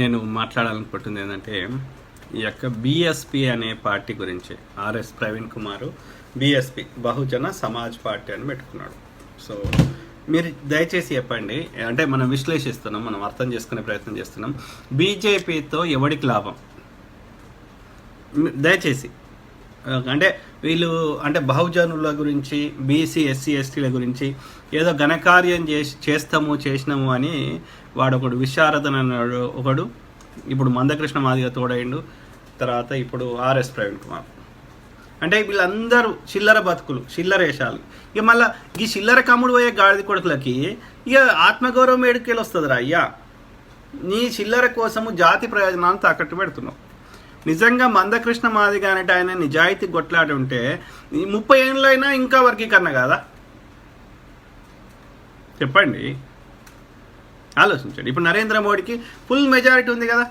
నేను మాట్లాడాలనుకుంటుంది ఏంటంటే ఈ యొక్క బిఎస్పి అనే పార్టీ గురించి R S Praveen Kumar BSP Bahujan Samaj party అని పెట్టుకున్నాడు. సో మీరు దయచేసి చెప్పండి అంటే మనం విశ్లేషిస్తున్నాం మనం అర్థం చేసుకునే ప్రయత్నం చేస్తున్నాం. బీజేపీతో ఎవడికి లాభం? దయచేసి. అంటే వీళ్ళు అంటే బహుజనుల గురించి బీసీ ఎస్సీ ఎస్టీల గురించి ఏదో ఘనకార్యం చేసి చేస్తాము చేసినాము అని వాడు ఒకడు విశారదన్ అన్నాడు. ఒకడు ఇప్పుడు మందకృష్ణ మాదిగ తోడైండు తర్వాత ఇప్పుడు ఆర్ఎస్ ప్రవీణ్ కుమార్. అంటే వీళ్ళందరూ చిల్లర బతుకులు చిల్లర వేషాలు. ఇక మళ్ళీ ఈ చిల్లర కమ్ముడు పోయే గాడిద కొడుకులకి ఇక ఆత్మగౌరవం ఏడుకెళ్ళి వస్తుందిరా అయ్యా. నీ చిల్లర కోసము జాతి ప్రయోజనాలను తాకట్టు పెడుతున్నావు. నిజంగా మందకృష్ణ మాదిగ అనేటి ఆయన నిజాయితీ కొట్లాడి ఉంటే ఈ ముప్పై ఏళ్ళైనా ఇంకా వర్గీకరణ కాదా? చెప్పండి. ఆలోచించండి. ఇప్పుడు నరేంద్ర మోడీకి ఫుల్ మెజారిటీ ఉంది కదా?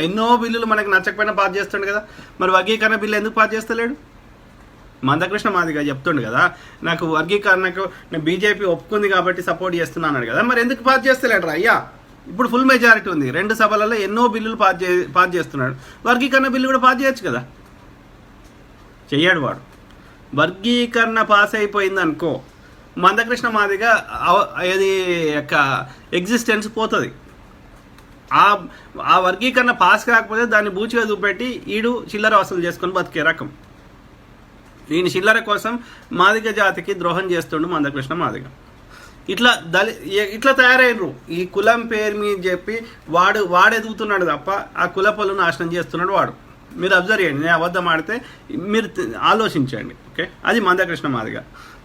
ఎన్నో బిల్లులు మనకు నచ్చకపోయినా పాస్ చేస్తుండే కదా? మరి వర్గీకరణ బిల్లు ఎందుకు పాస్ చేస్తలేడు? మందకృష్ణ మాదిగా చెప్తుండు కదా నాకు వర్గీకరణకు నేను బీజేపీ ఒప్పుకుంది కాబట్టి సపోర్ట్ చేస్తున్నాను కదా మరి ఎందుకు పాస్ చేస్తలేడు అయ్యా? ఇప్పుడు ఫుల్ మెజారిటీ ఉంది. రెండు సభలలో ఎన్నో బిల్లులు పాస్ చే పాస్ చేస్తున్నాడు. వర్గీకరణ బిల్లు కూడా పాస్ చేయొచ్చు కదా? చెయ్యాడు వాడు. వర్గీకరణ పాస్ అయిపోయింది అనుకో మందకృష్ణ మాదిగా అవ- అది యొక్క ఎగ్జిస్టెన్స్ పోతుంది. ఆ ఆ వర్గీకరణ పాస్ కాకపోతే దాన్ని బూచిగా చూపెట్టి ఈడు చిల్లర వసూలు చేసుకొని బతికే రకం. ఈయన చిల్లర కోసం మాదిగ జాతికి ద్రోహం చేస్తుండు మందకృష్ణ మాదిగ. ఇట్లా దళి ఇట్లా తయారైనరు ఈ కులం పేరు మీద చెప్పి వాడు వాడు ఎదుగుతున్నాడు తప్ప ఆ కుల పనులు నాశనం చేస్తున్నాడు వాడు. మీరు అబ్జర్వ్ చేయండి నేను అబద్ధం ఆడితే మీరు ఆలోచించండి ఓకే? అది మందకృష్ణ మాదిగ.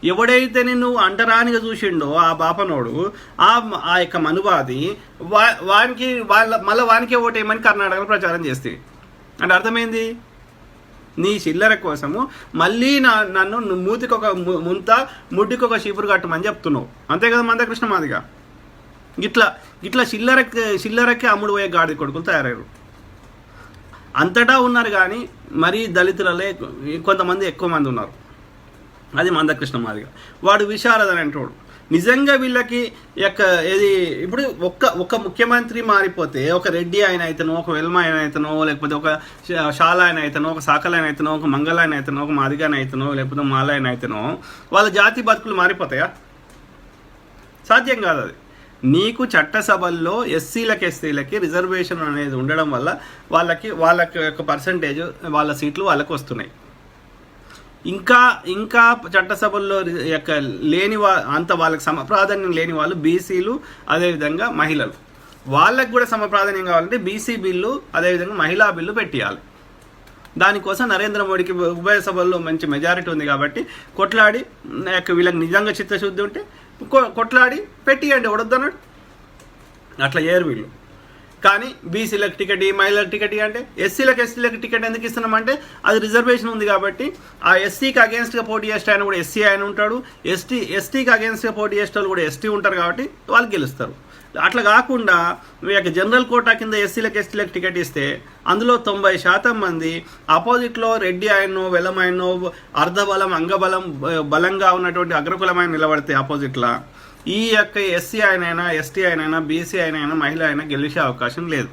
ఎవడైతే నిన్ను అంటరానిగా చూసిండో ఆ బాపనోడు ఆ ఆ యొక్క మనువాది వా వానికి వాళ్ళ మళ్ళీ వానికే ఓటేయమని కర్ణాటకలో ప్రచారం చేస్తే. అంటే అర్థమైంది? నీ చిల్లర కోసము మళ్ళీ నా నన్ను మూతికొక మూతికి ఒక ము- ముంత ముడ్డికి ఒక చీపురు కట్టమని చెప్తున్నావు. అంతే కదా మందకృష్ణ మాదిగా? ఇట్లా ఇట్లా చిల్లర చిల్లరకే అమ్ముడు పోయే గాడి కొడుకులు తయారయ్యారు. అంతటా ఉన్నారు కానీ మరీ దళితులలో కొంతమంది ఎక్కువ మంది ఉన్నారు. అది మందకృష్ణ మాదిగ. వాడు విశారదని అంటాడు నిజంగా వీళ్ళకి యొక్క ఏది ఇప్పుడు ఒక్క ఒక ముఖ్యమంత్రి మారిపోతే ఒక రెడ్డి ఆయన అయితేనో ఒక వెల్మ ఆయన అయితేనో లేకపోతే ఒక షాల శాల ఆయన అయితేనో ఒక సాకల ఆయన అయితేనో ఒక మంగళ ఆయన అయితేనో ఒక మాదిగాయన అయితేనో లేకపోతే మాల ఆయన అయితేనో వాళ్ళ జాతి బతుకులు మారిపోతాయా? సాధ్యం కాదు అది. నీకు చట్టసభల్లో ఎస్సీలకి ఎస్సీలకి రిజర్వేషన్ అనేది ఉండడం వల్ల వాళ్ళకి వాళ్ళకి యొక్క పర్సంటేజ్ వాళ్ళ సీట్లు వాళ్ళకు వస్తున్నాయి ఇంకా ఇంకా చట్టసభల్లో యొక్క లేని వా అంత వాళ్ళకి సమ ప్రాధాన్యం లేని వాళ్ళు బీసీలు అదేవిధంగా మహిళలు. వాళ్ళకు కూడా సమ ప్రాధాన్యం కావాలంటే బీసీ బిల్లు అదేవిధంగా మహిళా బిల్లు పెట్టియాలి. దానికోసం నరేంద్ర మోడీకి ఉభయ సభల్లో మంచి మెజారిటీ ఉంది కాబట్టి కొట్లాడి యొక్క వీళ్ళకి నిజంగా చిత్తశుద్ధి ఉంటే కొ- కొట్లాడి పెట్టియండి వడొద్దన్నాడు అట్లా ఏరు వీళ్ళు. కానీ బీసీలకు టికెట్ ఈ మహిళలకు టికెట్ అంటే ఎస్సీలకు ఎస్సీలకు టికెట్ ఎందుకు ఇస్తున్నామంటే అది రిజర్వేషన్ ఉంది కాబట్టి ఆ ఎస్సీకి అగేన్స్ట్గా పోటీ చేసే ఆయన కూడా ఎస్సీ ఆయన ఉంటాడు. ఎస్టీ ఎస్టీకి అగేన్స్ట్గా పోటీ చేసే వాళ్ళు కూడా ఎస్టీ ఉంటారు కాబట్టి వాళ్ళు గెలుస్తారు. అట్లా కాకుండా మీ యొక్క జనరల్ కోటా కింద ఎస్సీలకు ఎస్టీలకు టికెట్ ఇస్తే అందులో తొంభై శాతం మంది అపోజిట్లో రెడ్డి ఆయనో వెలమైనో అర్ధబలం అంగబలం బ- బలంగా ఉన్నటువంటి అగ్రకులమైన నిలబడితే అపోజిట్లా ఈ యొక్క ఎస్సీ ఆయనైనా ఎస్టీ ఆయనైనా బీసీ ఆయనైనా మహిళ అయినా గెలిచే అవకాశం లేదు.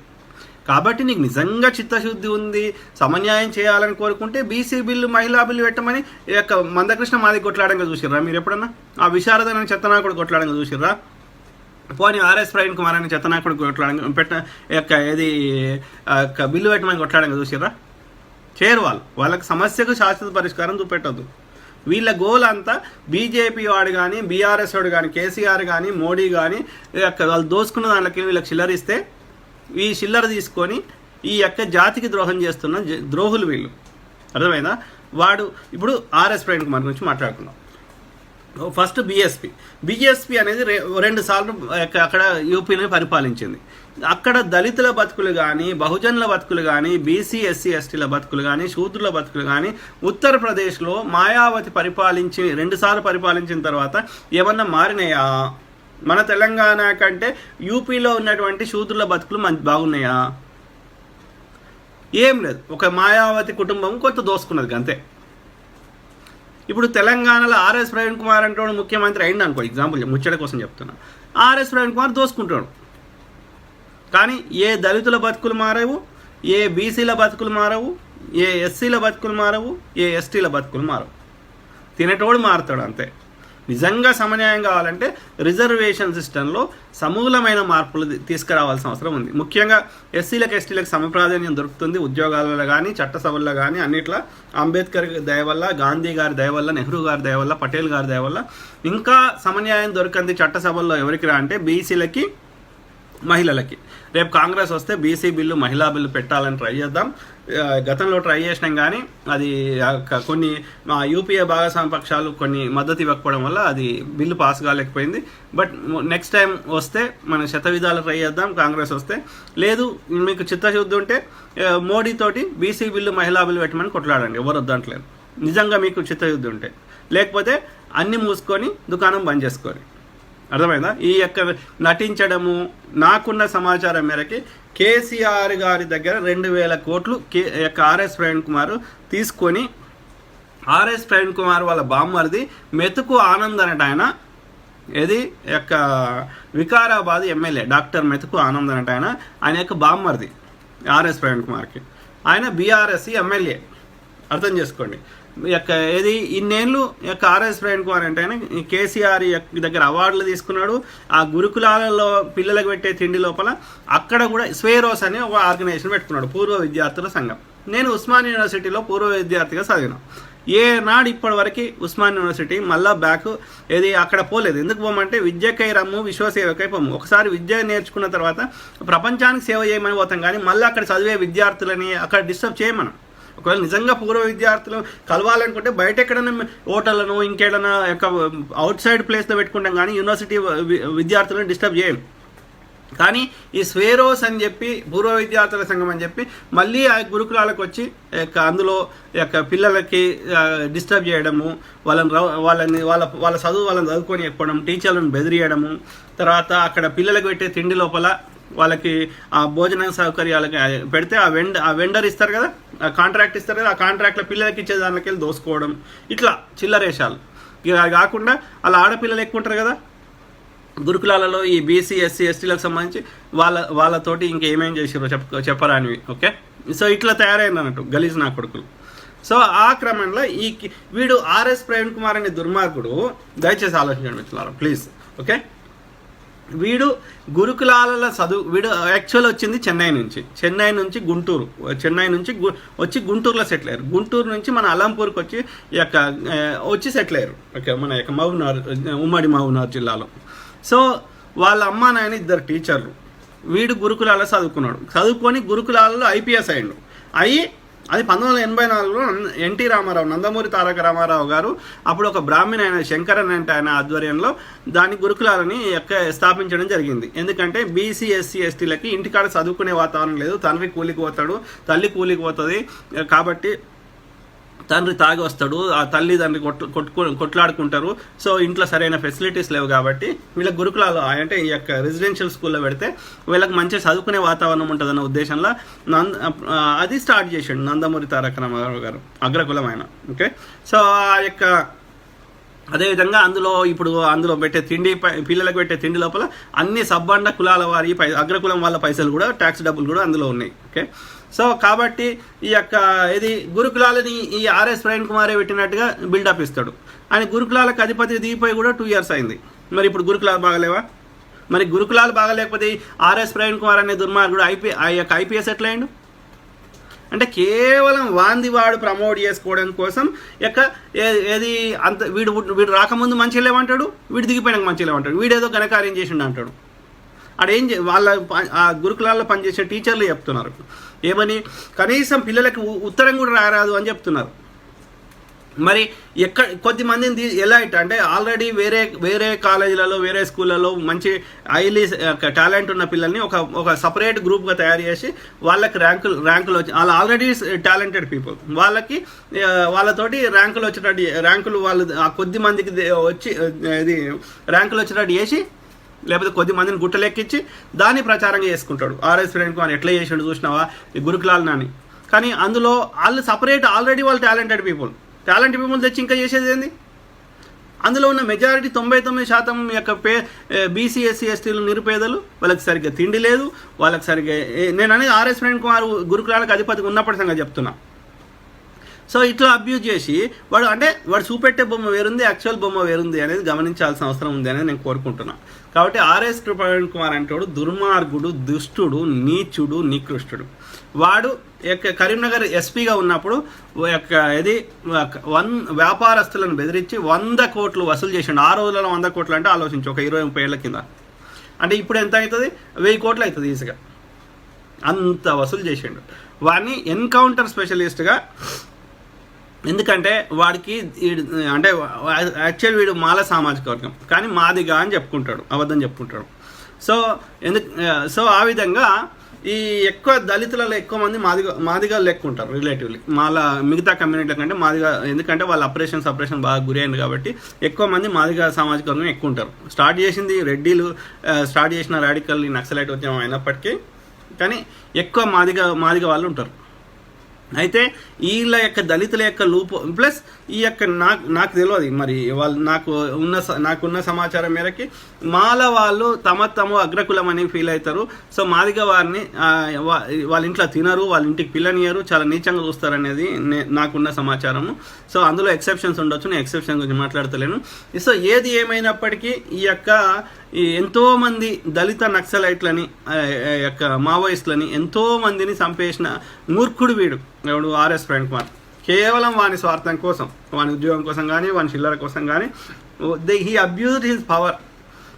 కాబట్టి నీకు నిజంగా చిత్తశుద్ధి ఉంది సమన్యాయం చేయాలని కోరుకుంటే బీసీ బిల్లు మహిళా బిల్లు పెట్టమని ఈ యొక్క మందకృష్ణ మాది కొట్లాడంగా చూసిర్రా మీరు ఎప్పుడన్నా? ఆ విశారదన చెత్తనాకుడు కొట్లాడంగా చూసిర్రా? పోనీ ఆర్ఎస్ ప్రవీణ్ కుమార్ అని చెత్తనాకుడు కొట్లాడంగా పెట్ట యొక్క ఏది యొక్క బిల్లు పెట్టమని కొట్లాడంగా చూసిర్రా? చేయరు వాళ్ళు. వాళ్ళకి సమస్యకు శాశ్వత పరిష్కారం చూపెట్టద్దు. వీళ్ళ గోల్ అంతా బీజేపీ వాడు కానీ బీఆర్ఎస్ వాడు కానీ కేసీఆర్ కానీ మోడీ కానీ యొక్క వాళ్ళు దోసుకున్న దాంట్లోకి వీళ్ళకి చిల్లర ఇస్తే ఈ చిల్లర తీసుకొని ఈ యొక్క జాతికి ద్రోహం చేస్తున్న జ- ద్రోహులు వీళ్ళు. అర్థమైందా? వాడు ఇప్పుడు ఆర్ఎస్ ప్రవీణ్ కుమార్ గురించి మాట్లాడుకుందాం. First BSP. బీఎస్పీ అనేది రెండు సార్లు అక్కడ యూపీని పరిపాలించింది. అక్కడ దళితుల బతుకులు కానీ బహుజనుల బతుకులు కానీ బీసీ ఎస్సీ ఎస్టీల బతుకులు కానీ శూద్రుల బతుకులు కానీ ఉత్తరప్రదేశ్లో మాయావతి పరిపాలించి రెండుసార్లు పరిపాలించిన తర్వాత ఏమన్నా మారినాయా? మన తెలంగాణ కంటే యూపీలో ఉన్నటువంటి శూద్రుల బతుకులు మంచి బాగున్నాయా? ఏం లేదు. ఒక మాయావతి కుటుంబం కొంత దోసుకున్నది అంతే. ఇప్పుడు తెలంగాణలో ఆర్ఎస్ ప్రవీణ్ కుమార్ అంటే ముఖ్యమంత్రి అయింది అనుకో ఎగ్జాంపుల్ ముచ్చట కోసం చెప్తున్నా. ఆర్ఎస్ ప్రవీణ్ కుమార్ దోసుకుంటాడు. కానీ ఏ దళితుల బతుకులు మారవు ఏ బీసీల బతుకులు మారవు ఏ ఎస్సీల బతుకులు మారవు ఏ ఎస్టీల బతుకులు మారవు. తినేటోడు మారుతాడు అంతే. నిజంగా సమన్యాయం కావాలంటే రిజర్వేషన్ సిస్టంలో సమూలమైన మార్పులు తీసుకురావాల్సిన అవసరం ఉంది. ముఖ్యంగా ఎస్సీలకు ఎస్టీలకు సమప్రాధాన్యం దొరుకుతుంది. ఉద్యోగాలలో కానీ చట్టసభల్లో కానీ అన్నిట్లా అంబేద్కర్ దయ వల్ల గాంధీ గారి దయ వల్ల నెహ్రూ గారి దయ వల్ల పటేల్ గారి దయ వల్ల ఇంకా సమన్యాయం దొరకంది చట్టసభల్లో ఎవరికి రా అంటే బీసీలకి మహిళలకి. రేపు కాంగ్రెస్ వస్తే బీసీ బిల్లు మహిళా బిల్లు పెట్టాలని ట్రై చేద్దాం. గతంలో ట్రై చేసినాం కానీ అది ఆ, కొన్ని మా యూపీఏ భాగస్వామ్య పక్షాలు కొన్ని మద్దతు ఇవ్వకపోవడం వల్ల అది బిల్లు పాస్ కాలేకపోయింది. బట్ నెక్స్ట్ టైం వస్తే మనం శతవిధాలు ట్రై చేద్దాం కాంగ్రెస్ వస్తే. లేదు మీకు చిత్తశుద్ధి ఉంటే ఆ, మోడీతోటి బీసీ బిల్లు మహిళా బిల్లు పెట్టమని కొట్లాడండి ఎవరు దాంట్లో నిజంగా మీకు చిత్తశుద్ధి ఉంటే. లేకపోతే అన్ని మూసుకొని దుకాణం బంద్ చేసుకోండి అర్థమైందా? ఈ యొక్క నటించడము నాకున్న సమాచారం మేరకి కేసీఆర్ గారి దగ్గర రెండు వేల కోట్లు కే యొక్క ఆర్ఎస్ ప్రవీణ్ కుమార్ తీసుకొని ఆర్ఎస్ ప్రవీణ్ కుమార్ వాళ్ళ బామ్మరిది మెతుకు ఆనంద్ అనట ఆయన ఇది యొక్క వికారాబాద్ ఎమ్మెల్యే డాక్టర్ మెతుకు ఆనంద్ అనట ఆయన ఆయన యొక్క బామ్మరిది ఆర్ఎస్ ప్రవీణ్ కుమార్కి. ఆయన బీఆర్ఎస్ ఎమ్మెల్యే. అర్థం చేసుకోండి. యొక్క ఏది? ఇన్నేళ్ళు ఈ యొక్క ఆర్ఎస్ ప్రవీణ్ కుమార్ అంటే ఆయన ఈ కేసీఆర్ యొక్క దగ్గర అవార్డులు తీసుకున్నాడు. ఆ గురుకులాలలో పిల్లలకు పెట్టే తిండి లోపల అక్కడ కూడా స్వేరోస్ అని ఒక ఆర్గనైజేషన్ పెట్టుకున్నాడు పూర్వ విద్యార్థుల సంఘం. నేను ఉస్మాన్ యూనివర్సిటీలో పూర్వ విద్యార్థిగా చదివిన. ఏ నాడు ఇప్పటి వరకు ఉస్మాన్ యూనివర్సిటీ మళ్ళా బ్యాక్ ఏది అక్కడ పోలేదు. ఎందుకు పోమంటే విద్యకై రమ్ము విశ్వసేవకై పోము ఒకసారి విద్య నేర్చుకున్న తర్వాత ప్రపంచానికి సేవ చేయమని పోతాం కానీ మళ్ళీ అక్కడ చదివే విద్యార్థులని అక్కడ డిస్టర్బ్ చేయమనం. ఒకవేళ నిజంగా పూర్వ విద్యార్థులు కలవాలనుకుంటే బయట ఎక్కడైనా హోటళ్ళను ఇంకేడైనా యొక్క అవుట్ సైడ్ ప్లేస్లో పెట్టుకుంటాం కానీ యూనివర్సిటీ విద్యార్థులను డిస్టర్బ్ చేయం. కానీ ఈ స్వేరోస్ అని చెప్పి పూర్వ విద్యార్థుల సంఘం అని చెప్పి మళ్ళీ ఆ గురుకులాలకు వచ్చి యొక్క అందులో యొక్క పిల్లలకి డిస్టర్బ్ చేయడము వాళ్ళని వాళ్ళని వాళ్ళ వాళ్ళ చదువు వాళ్ళని చదువుకొని చెప్పడం టీచర్లను బెదిరియడము తర్వాత అక్కడ పిల్లలకు పెట్టే తిండి లోపల వాళ్ళకి ఆ భోజన సౌకర్యాలకి పెడితే ఆ వెండ ఆ వెండర్ ఇస్తారు కదా? కాంట్రాక్ట్ ఇస్తారు కదా ఆ కాంట్రాక్ట్లో పిల్లలకి ఇచ్చే దానికి వెళ్ళి దోసుకోవడం. ఇట్లా చిల్లరేషాలు ఇక అది కాకుండా అలా ఆడపిల్లలు ఎక్కువ ఉంటారు కదా గురుకులాలలో ఈ బీసీ ఎస్సీ ఎస్టీలకు సంబంధించి వాళ్ళ వాళ్ళతోటి ఇంకేమేం చేసారో చెప్ప చెప్పరానివి ఓకే? సో ఇట్లా తయారైంది అన్నట్టు గలీజ్ నా కొడుకులు. సో ఆ క్రమంలో ఈ వీడు ఆర్ఎస్ ప్రవీణ్ కుమార్ అనే దుర్మార్గుడు దయచేసి ఆలోచించండి మిత్రులారా ప్లీజ్ ఓకే? వీడు గురుకులాల చదువు వీడు యాక్చువల్ వచ్చింది చెన్నై నుంచి. చెన్నై నుంచి గుంటూరు. చెన్నై నుంచి గు- వచ్చి గుంటూరులో సెటిల్ అయ్యారు. గుంటూరు నుంచి మన అలంపూర్కి వచ్చి ఈ యొక్క వచ్చి సెటిల్ అయ్యారు. ఓకే మన యొక్క మహబూబ్నగర్ ఉమ్మడి మహబూబ్నగర్ జిల్లాలో. సో వాళ్ళ అమ్మ నాయన ఇద్దరు టీచర్లు వీడు గురుకులాల చదువుకున్నాడు. చదువుకొని గురుకులాలలో ఐపీఎస్ అయ్యాడు. అయ్యి అది పంతొమ్మిది వందల ఎనభై నాలుగులో ఎన్టీ రామారావు నందమూరి తారక రామారావు గారు అప్పుడు ఒక బ్రాహ్మణ ఆయన శంకరన్ అంటే ఆయన ఆధ్వర్యంలో దాని గురుకులాలని ఎక్క స్థాపించడం జరిగింది. ఎందుకంటే బీసీ ఎస్సీ ఎస్టీలకి ఇంటికాడ చదువుకునే వాతావరణం లేదు. తండ్రి కూలికి పోతాడు తల్లి కూలికి పోతుంది. కాబట్టి తండ్రి తాగి వస్తాడు ఆ తల్లి తండ్రి కొట్టు కొట్టుకు కొట్లాడుకుంటారు. సో ఇంట్లో సరైన ఫెసిలిటీస్ లేవు కాబట్టి వీళ్ళ గురుకులాలు అంటే ఈ యొక్క రెసిడెన్షియల్ స్కూల్లో పెడితే వీళ్ళకి మంచిగా చదువుకునే వాతావరణం ఉంటుందన్న ఉద్దేశంలో నంద అది స్టార్ట్ చేసాడు నందమూరి తారక రామారావు గారు అగ్రకులం ఆయన ఓకే సో ఆ యొక్క అదేవిధంగా అందులో ఇప్పుడు అందులో పెట్టే తిండి పై- పిల్లలకు పెట్టే తిండి లోపల అన్ని సబ్బండ కులాల వారి పై అగ్రకులం వాళ్ళ పైసలు కూడా ట్యాక్స్ డబ్బులు కూడా అందులో ఉన్నాయి. ఓకే సో కాబట్టి ఈ యొక్క ఇది గురుకులాలని ఈ ఆర్ఎస్ ప్రవీణ్ కుమారే పెట్టినట్టుగా బిల్డప్ ఇస్తాడు. ఆయన గురుకులాలకు అధిపతి దిగిపోయి కూడా టూ ఇయర్స్ అయింది. మరి ఇప్పుడు గురుకులాలు బాగలేవా? మరి గురుకులాలు బాగలేకపోతే ఆర్ఎస్ ప్రవీణ్ కుమార్ అనే దుర్మార్గుడు ఐపీ ఆ యొక్క ఐపీఎస్ ఎట్లయిండు అంటే కేవలం వాంది వాడు ప్రమోట్ చేసుకోవడం కోసం యొక్క ఏది అంత వీడు వీడు రాకముందు మంచి లేవంటాడు వీడు దిగిపోయినాక మంచి లేవంటాడు వీడేదో ఘనకార్యం చేసిండు అంటాడు. ఏం చే వాళ్ళ ఆ గురుకులాల్లో పనిచేసే టీచర్లు చెప్తున్నారు. ఏమని? కనీసం పిల్లలకు ఉత్తరం కూడా రారాదు అని చెప్తున్నారు. మరి ఎక్కడ కొద్ది మందిని ఎలా ఇట్ట అంటే ఆల్రెడీ వేరే వేరే కాలేజీలలో వేరే స్కూళ్ళలో మంచి హైలీ టాలెంట్ ఉన్న పిల్లల్ని ఒక ఒక సపరేట్ గ్రూప్గా తయారు చేసి వాళ్ళకి ర్యాంకులు ర్యాంకులు వచ్చి వాళ్ళు ఆల్రెడీ టాలెంటెడ్ పీపుల్. వాళ్ళకి వాళ్ళతోటి ర్యాంకులు వచ్చేటట్టు ర్యాంకులు వాళ్ళు ఆ కొద్ది మందికి వచ్చి ఇది ర్యాంకులు వచ్చేటట్టు చేసి లేకపోతే కొద్ది మందిని గుట్టలెక్కించి దాన్ని ప్రచారంగా చేసుకుంటాడు. ఆర్ఎస్ ఫ్రెండ్ కుమార్ ఎట్లా చేసిండు చూసినావా? ఈ గురుకులాల్ నాని. కానీ అందులో వాళ్ళు సపరేట్ ఆల్రెడీ వాళ్ళు టాలెంటెడ్ పీపుల్. టాలెంట్ పీపుల్ తెచ్చి ఇంకా చేసేది ఏంది? అందులో ఉన్న మెజారిటీ తొంభై తొమ్మిది శాతం యొక్క పే బీసీ ఎస్సీ ఎస్టీలు నిరుపేదలు వాళ్ళకి సరిగ్గా తిండి లేదు వాళ్ళకి సరిగ్గా నేను అనేది ఆర్ఎస్ ప్రేమ్ కుమార్ గురుకులాలకు అధిపతిగా ఉన్నప్పటి సంగతి చెప్తున్నా. సో ఇట్లా అబ్యూజ్ చేసి వాడు అంటే వాడు చూపెట్టే బొమ్మ వేరుంది యాక్చువల్ బొమ్మ వేరుంది అనేది గమనించాల్సిన అవసరం ఉంది అనేది నేను కోరుకుంటున్నా. కాబట్టి ఆర్ఎస్ ప్రవీణ్ కుమార్ అంటాడు వాడు దుర్మార్గుడు దుష్టుడు నీచుడు నికృష్టుడు. వాడు యొక్క కరీంనగర్ ఎస్పీగా ఉన్నప్పుడు ఓ యొక్క ఇది ఒక వన్ వ్యాపారస్తులను బెదిరించి వంద కోట్లు వసూలు చేసిండు. ఆ రోజులలో వంద కోట్లు అంటే ఆలోచించు ఒక ఇరవై ముప్పై ఏళ్ళ కింద. అంటే ఇప్పుడు ఎంత అవుతుంది? వెయ్యి కోట్లు అవుతుంది ఈజీగా. అంత వసూలు చేసిండు. వాడిని ఎన్కౌంటర్ స్పెషలిస్ట్గా ఎందుకంటే వాడికి అంటే యాక్చువల్ వీడు మాల సామాజిక వర్గం. కానీ మాదిగా అని చెప్పుకుంటాడు అబద్ధం చెప్పుకుంటాడు. సో ఎందుకు సో ఆ విధంగా ఈ ఎక్కువ దళితులలో ఎక్కువ మంది మాదిగా మాదిగా లెక్క ఉంటారు రిలేటివ్లీ మాల మిగతా కమ్యూనిటీల కంటే మాదిగా ఎందుకంటే వాళ్ళ అపరేషన్ సపరేషన్ బాగా గురి అయింది కాబట్టి ఎక్కువ మంది మాదిగా సామాజిక వర్గం ఎక్కువ ఉంటారు స్టార్ట్ చేసింది రెడ్డిలు స్టార్ట్ చేసిన రాడికల్ నక్సలైట్ ఉద్యమం అయినప్పటికీ కానీ ఎక్కువ మాదిగా మాదిగా వాళ్ళు ఉంటారు. అయితే వీళ్ళ యొక్క దళితుల యొక్క లూపు ప్లస్ ఈ యొక్క నాకు నాకు తెలియదు మరి వాళ్ళు నాకు ఉన్న స- నాకున్న సమాచారం మేరకి మాల వాళ్ళు తమ తమ అగ్రకులం అని ఫీల్ అవుతారు. సో మాదిగా వారిని వాళ్ళ ఇంట్లో తినరు వాళ్ళ ఇంటికి పిల్లనియరు చాలా నీచంగా చూస్తారు అనేది నే- నాకున్న సమాచారము. సో అందులో ఎక్సెప్షన్స్ ఉండొచ్చు నేను ఎక్సెప్షన్ గురించి మాట్లాడతలేను. సో ఏది ఏమైనప్పటికీ ఈ యొక్క ఈ దళిత నక్సలైట్లని యొక్క మావోయిస్టులని ఎంతోమందిని చంపేసిన మూర్ఖుడు వీడు. ఎవడు? R S Praveen Kumar. కేవలం వాని స్వార్థం కోసం వాని ఉద్యోగం కోసం కానీ వాని చిల్లర కోసం కానీ they he abused his power.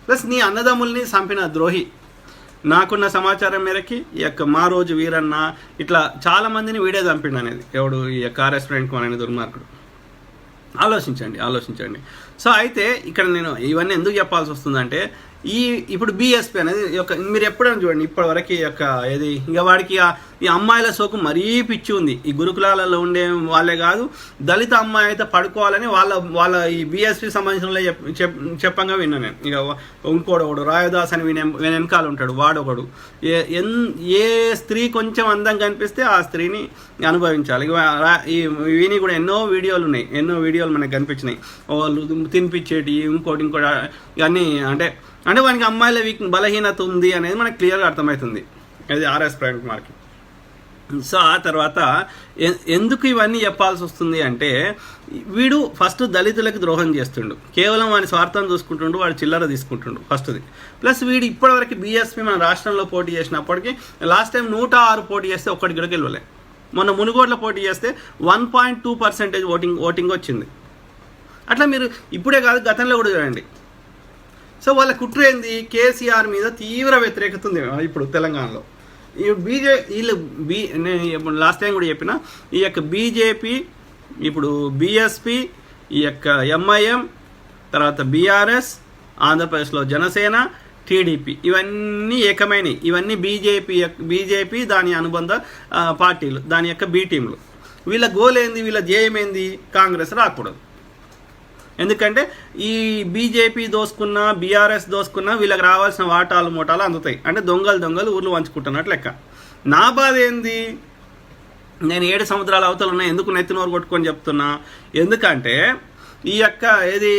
Plus నీ అన్నదమ్ముల్ని చంపిన ద్రోహి. నాకున్న సమాచారం మేరకి ఈ యొక్క మా రోజు వీరన్న ఇట్లా చాలామందిని వీడే చంపిండు అనేది ఎవడు? ఈ యొక్క ఆర్ఎస్ ప్రవీణ్ కుమార్ అనే దుర్మార్గుడు. ఆలోచించండి ఆలోచించండి. సో అయితే ఇక్కడ నేను ఇవన్నీ ఎందుకు చెప్పాల్సి వస్తుందంటే ఈ ఇప్పుడు బీఎస్పీ అనేది యొక్క మీరు ఎప్పుడైనా చూడండి ఇప్పటి వరకు ఈ యొక్క ఏది ఇక వాడికి ఈ అమ్మాయిల సోకు మరీ పిచ్చి ఉంది. ఈ గురుకులాలలో ఉండే వాళ్ళే కాదు దళిత అమ్మాయి అయితే పడుకోవాలని వాళ్ళ వాళ్ళ ఈ బీఎస్పీ సంబంధించిన చెప్ చెప్పంగా విన్నా నేను. ఇక ఇంకోడు ఒకడు రాయదాస్ అని వినే వెనకాల ఉంటాడు వాడొకడు. ఏ ఎన్ ఏ స్త్రీ కొంచెం అందంగా కనిపిస్తే ఆ స్త్రీని అనుభవించాలి. ఇక ఈ వీని కూడా ఎన్నో వీడియోలు ఉన్నాయి. ఎన్నో వీడియోలు మనకు కనిపించినాయి. వాళ్ళు తినిపించేటి ఇంకోటి ఇంకోటి ఇవన్నీ అంటే అంటే వానికి అమ్మాయిల వీక్ బలహీనత ఉంది అనేది మనకు క్లియర్గా అర్థమవుతుంది. అది ఆర్ఎస్ ప్రైవేట్ మార్కెట్ సో ఆ తర్వాత ఎ- ఎందుకు ఇవన్నీ చెప్పాల్సి వస్తుంది అంటే వీడు ఫస్ట్ దళితులకు ద్రోహం చేస్తుండు. కేవలం వాని స్వార్థం చూసుకుంటుండు వాడు చిల్లర తీసుకుంటుండు ఫస్ట్ది. ప్లస్ వీడు ఇప్పటివరకు బీఎస్పీ మన రాష్ట్రంలో పోటీ చేసినప్పటికీ లాస్ట్ టైం నూట ఆరు పోటీ చేస్తే ఒక్కటి గిడకి వెళ్ళలే. మొన్న మునుగోడ్ల పోటీ చేస్తే one point two percentage voting voting వచ్చింది. అట్లా మీరు ఇప్పుడే కాదు గతంలో కూడా చూడండి. సో వాళ్ళ కుట్ర ఏంది? కేసీఆర్ మీద తీవ్ర వ్యతిరేకత ఉంది ఇప్పుడు తెలంగాణలో. ఈ బీజే వీళ్ళు బీ నేను లాస్ట్ టైం కూడా చెప్పిన ఈ యొక్క బీజేపీ ఇప్పుడు బీఎస్పీ ఈ యొక్క ఎంఐఎం తర్వాత బీఆర్ఎస్ ఆంధ్రప్రదేశ్లో జనసేన టీడీపీ ఇవన్నీ ఏకమైనవి ఇవన్నీ బీజేపీ బీజేపీ దాని అనుబంధ పార్టీలు దాని యొక్క బీ టీంలు. వీళ్ళ గోల్ ఏంది వీళ్ళ ధ్యేయం ఏంది కాంగ్రెస్ రాకూడదు. ఎందుకంటే ఈ బీజేపీ దోసుకున్న బీఆర్ఎస్ దోసుకున్న వీళ్ళకి రావాల్సిన వాటాలు మూటాలు అందుతాయి. అంటే దొంగలు దొంగలు ఊర్లు వంచుకుంటున్నట్టు లెక్క. నా బాధ ఏంది? నేను ఏడు సముద్రాల అవతలు ఉన్నా ఎందుకు నెత్తినోరు కొట్టుకొని చెప్తున్నా? ఎందుకంటే ఈ యొక్క ఏది